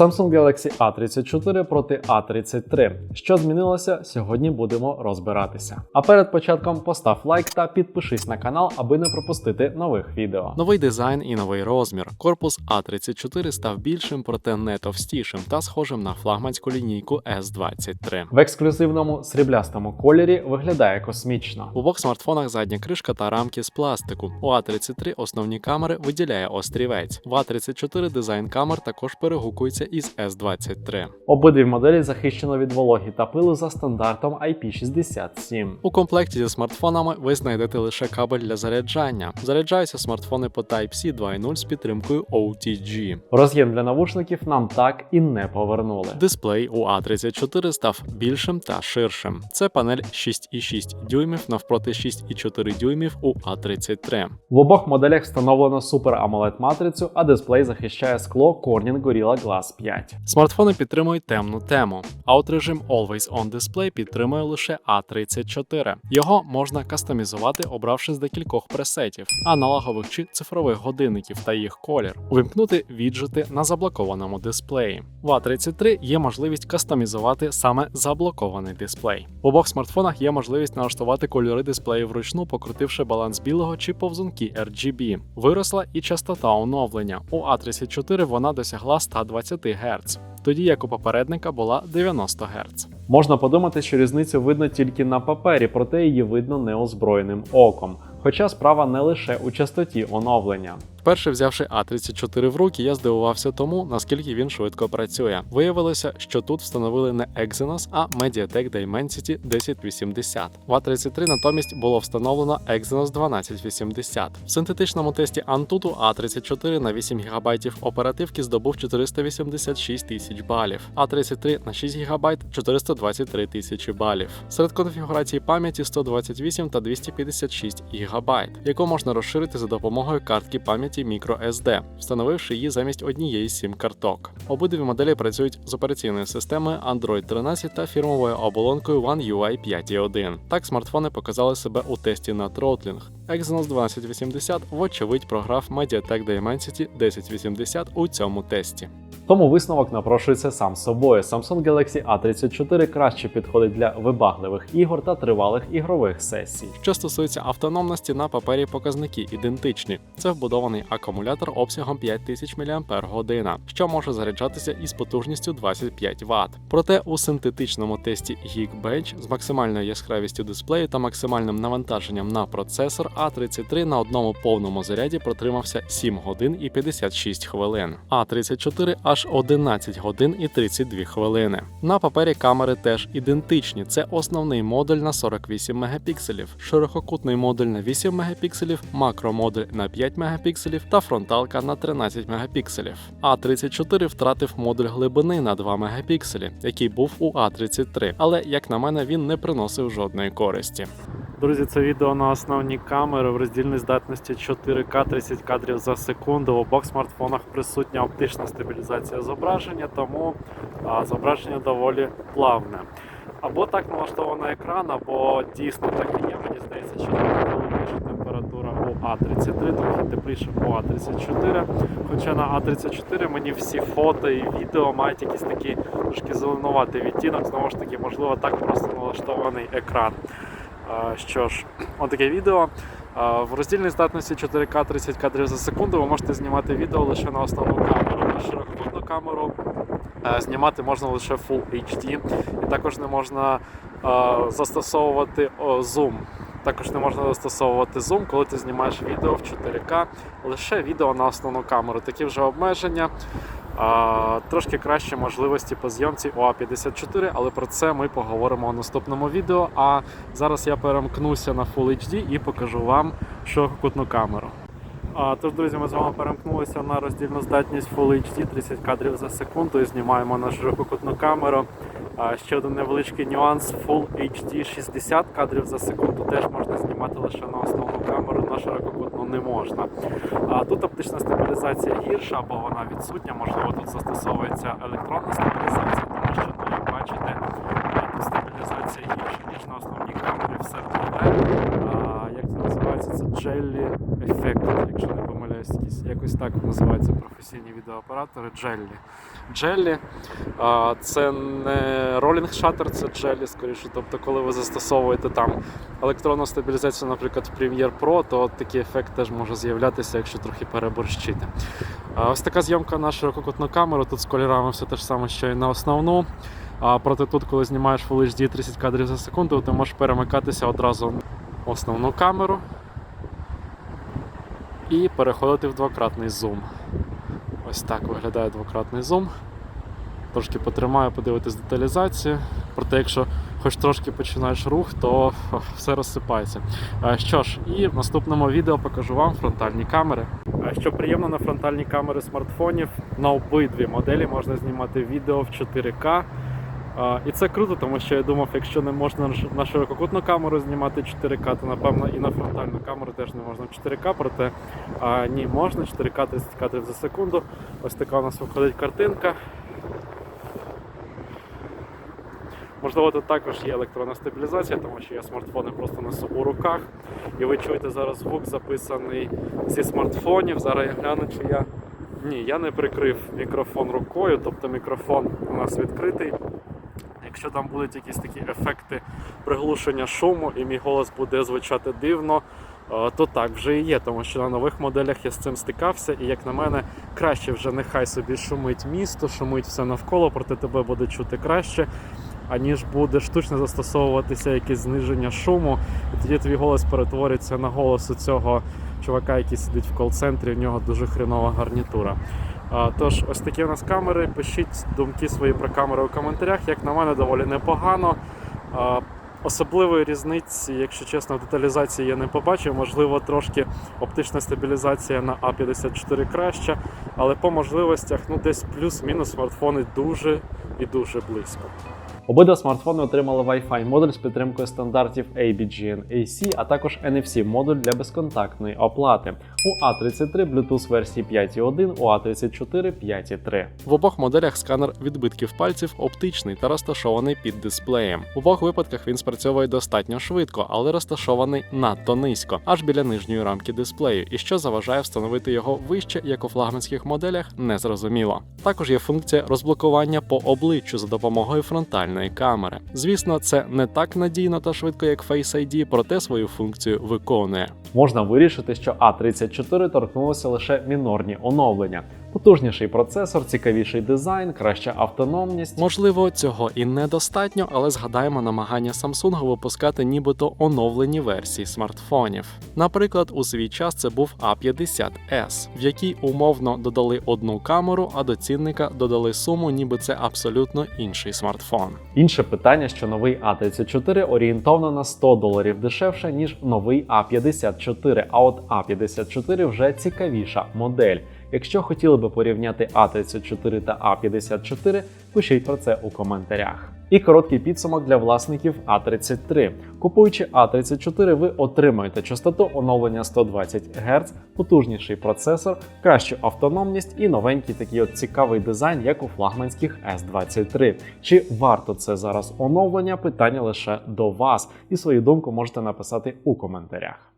Samsung Galaxy A34 проти A33. Що змінилося, сьогодні будемо розбиратися. А перед початком постав лайк та підпишись на канал, аби не пропустити нових відео. Новий дизайн і новий розмір. Корпус А34 став більшим, проте не товстішим та схожим на флагманську лінійку S23. В ексклюзивному сріблястому кольорі виглядає космічно. У обох смартфонах задня кришка та рамки з пластику. У А33 основні камери виділяє острівець. В А34 дизайн камер також перегукується із S23. Обидві моделі захищено від вологі та пилу за стандартом IP67. У комплекті зі смартфонами ви знайдете лише кабель для заряджання. Заряджаються смартфони по Type-C 2.0 з підтримкою OTG. Роз'єм для навушників нам так і не повернули. Дисплей у А34 став більшим та ширшим. Це панель 6,6 дюймів навпроти 6,4 дюймів у А33. В обох моделях встановлено Super AMOLED матрицю, а дисплей захищає скло Corning Gorilla Glass 5. Смартфони підтримують темну тему, а от режим Always On Display підтримує лише А34. Його можна кастомізувати, обравши з декількох пресетів, аналогових чи цифрових годинників та їх колір, увімкнути віджити на заблокованому дисплеї. В А33 є можливість кастомізувати саме заблокований дисплей. В обох смартфонах є можливість налаштувати кольори дисплею вручну, покрутивши баланс білого чи повзунки RGB. Виросла і частота оновлення. У А34 вона досягла 120 Гц, тоді як у попередника була 90 Гц. Можна подумати, що різницю видно тільки на папері, проте її видно неозброєним оком. Хоча справа не лише у частоті оновлення. Вперше взявши А34 в руки, я здивувався тому, наскільки він швидко працює. Виявилося, що тут встановили не Exynos, а Mediatek Dimensity 1080. В А33 натомість було встановлено Exynos 1280. В синтетичному тесті Antutu А34 на 8 ГБ оперативки здобув 486 тисяч балів, А33 на 6 ГБ 423 тисячі балів. Серед конфігурацій пам'яті 128 та 256 ГБ, яку можна розширити за допомогою картки пам'яті microSD, встановивши її замість однієї з сім карток. Обидві моделі працюють з операційною системою Android 13 та фірмовою оболонкою One UI 5.1. Так смартфони показали себе у тесті на Throttling. Exynos 1280 вочевидь програв Mediatek Dimensity 1080 у цьому тесті. Тому висновок напрошується сам собою. Samsung Galaxy A34 краще підходить для вибагливих ігор та тривалих ігрових сесій. Що стосується автономності, на папері показники ідентичні. Це вбудований акумулятор обсягом 5000 мАч, що може заряджатися із потужністю 25 Вт. Проте у синтетичному тесті Geekbench з максимальною яскравістю дисплею та максимальним навантаженням на процесор А33 на одному повному заряді протримався 7 годин і 56 хвилин. А34 аж 11 годин і 32 хвилини. На папері камери теж ідентичні. Це основний модуль на 48 мегапікселів, ширококутний модуль на 8 мегапікселів, макромодуль на 5 мегапікселів та фронталка на 13 мегапікселів. А34 втратив модуль глибини на 2 мегапікселі, який був у А33, але як на мене він не приносив жодної користі. Друзі, це відео на основні камери в роздільній здатності 4К 30 кадрів за секунду. В обох смартфонах присутня оптична стабілізація зображення, тому зображення доволі плавне. Або так налаштований екран, або дійсно так і є. Мені здається, що трохи холодніша температура у А33, трохи тепліше у А34. Хоча на А34 мені всі фото і відео мають якийсь такий трошки зеленуватий відтінок. Знову ж таки, можливо, так просто налаштований екран. Що ж, отаке відео. В роздільній здатності 4К 30 кадрів за секунду ви можете знімати відео лише на основну камеру. На ширококутну камеру знімати можна лише Full HD, і також не можна застосовувати зум. Також не можна застосовувати зум, коли ти знімаєш відео в 4К, лише відео на основну камеру. Такі вже обмеження. Трошки краще можливості по зйомці у А54, але про це ми поговоримо у наступному відео. А зараз я перемкнуся на Full HD і покажу вам ширококутну камеру. А, Тож, друзі, ми з вами перемкнулися на роздільну здатність Full HD 30 кадрів за секунду і знімаємо на ширококутну камеру. Ще один невеличкий нюанс Full HD 60 кадрів за секунду теж можна знімати лише на основну камеру, на ширококутну не можна. А тут оптична стабілізація гірша, або вона відсутня. Можливо, тут застосовується електронна стабілізація, тому що, ну, як бачите, стабілізація гірша, ніж на основній камері, все ртове. Як це називається? Це Jelly Effect, якщо не помиляюсь, якісь- якось так називаються професійні відеооператори. Jelly. А, Це не Rolling Shutter, це Jelly, скоріше. Тобто, коли ви застосовуєте там електронну стабілізацію, наприклад, в Premiere Pro, то от такий ефект теж може з'являтися, якщо трохи переборщити. Ось така зйомка на ширококутну камеру. Тут з кольорами все те ж саме, що і на основну. А проте тут, коли знімаєш Full HD 30 кадрів за секунду, ти можеш перемикатися одразу в основну камеру і переходити в двократний зум. Ось так виглядає двократний зум. Трошки потримаю, подивитись деталізацію. Проте, якщо хоч трошки починаєш рух, то все розсипається. Що ж, і в наступному відео покажу вам фронтальні камери. Що приємно на фронтальні камери смартфонів, на обидві моделі можна знімати відео в 4К. І це круто, тому що я думав, якщо не можна на ширококутну камеру знімати 4К, то напевно і на фронтальну камеру теж не можна 4К, проте а, ні, можна 4К 30 кадрів за секунду. Ось така у нас виходить картинка. Можливо, тут також є електронна стабілізація, тому що я смартфони просто несу у руках. І ви чуєте зараз звук записаний зі смартфонів. Зараз я гляну, чи я. Ні, я не прикрив мікрофон рукою, тобто мікрофон у нас відкритий. Якщо там будуть якісь такі ефекти приглушення шуму і мій голос буде звучати дивно, е, то так вже і є, тому що на нових моделях я з цим стикався, і як на мене, краще вже нехай собі шумить місто, шумить все навколо, проте тебе буде чути краще, аніж буде штучно застосовуватися якесь зниження шуму, і тоді твій голос перетвориться на голос у цього чувака, який сидить в кол-центрі, у нього дуже хренова гарнітура. Тож, ось такі у нас камери. Пишіть думки свої про камери у коментарях. Як на мене, доволі непогано. Особливої різниці, якщо чесно, в деталізації я не побачив. Можливо, трошки оптична стабілізація на А54 краща, але по можливостях ну десь плюс-мінус смартфони дуже і дуже близько. Обидва смартфони отримали Wi-Fi модуль з підтримкою стандартів ABGN-AC, а також NFC модуль для безконтактної оплати. У A33 Bluetooth версії 5.1, у A34 5.3. В обох моделях сканер відбитків пальців оптичний та розташований під дисплеєм. В обох випадках він спрацьовує достатньо швидко, але розташований надто низько, аж біля нижньої рамки дисплею, і що заважає встановити його вище, як у флагманських моделях, незрозуміло. Також є функція розблокування по обличчю за допомогою фронтальної камери. Звісно, це не так надійно та швидко, як Face ID, проте свою функцію виконує. Можна вирішити, що А34 торкнулося лише мінорні оновлення. Потужніший процесор, цікавіший дизайн, краща автономність. Можливо, цього і недостатньо, але згадаємо намагання Samsung випускати нібито оновлені версії смартфонів. Наприклад, у свій час це був A50s, в якій умовно додали одну камеру, а до цінника додали суму, ніби це абсолютно інший смартфон. Інше питання, що новий A34 орієнтовно на 100 доларів дешевше, ніж новий A54, а от A54 вже цікавіша модель. Якщо хотіли би порівняти А34 та А54, пишіть про це у коментарях. І короткий підсумок для власників А33. Купуючи А34, ви отримаєте частоту оновлення 120 Гц, потужніший процесор, кращу автономність і новенький такий от цікавий дизайн, як у флагманських S23. Чи варто це зараз оновлення? Питання лише до вас, і свою думку можете написати у коментарях.